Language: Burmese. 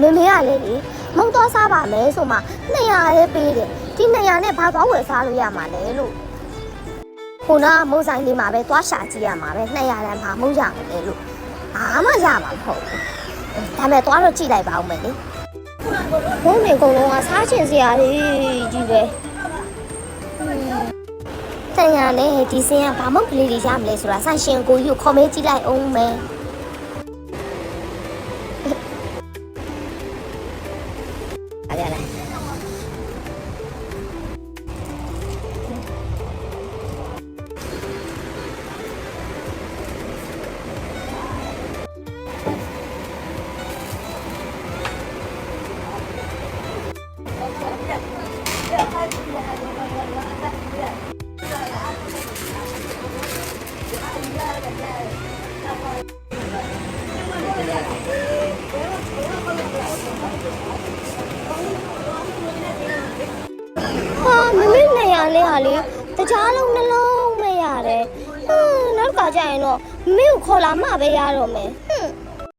မေမေကလည်းလေမုံသွားစားပါမယ်ဆိုမှ200ရဲပေးတယ်ဒီ200နဲ့ဘာသွားဝယ်စားလို့ရမှာလဲလို့ခုနကမုံဆိုင်လေးမှာပဲသွားရှာကြည့်ရမှာပဲ200တန်းမှာမုံရမယ်လေလို့ဘာမှရမှာမဟုတ်ဘူးဒါပေမဲ့သွားတော့ကြည့်လိုက်ပါဦးမယ်လေဘုံနေအကုန်လုံးကစားချင်စရာကြီးကြီးပဲတန်ရနဲ့ဒီစင်ကဘာမှကလေးတွေရမလဲဆိုတာဆိုင်ရှင်ကိုကြီးကိုခေါ်မဲကြည့်လိုက်အောင်မယ် အဲ့ဒါလား လေးဟာလေတကြားလုံးနှလုံးမရတယ်ဟွန်းနောက်ကကြရင်တော့မမေကိုခေါ်လာမှပဲရတော့မယ်ဟွန်း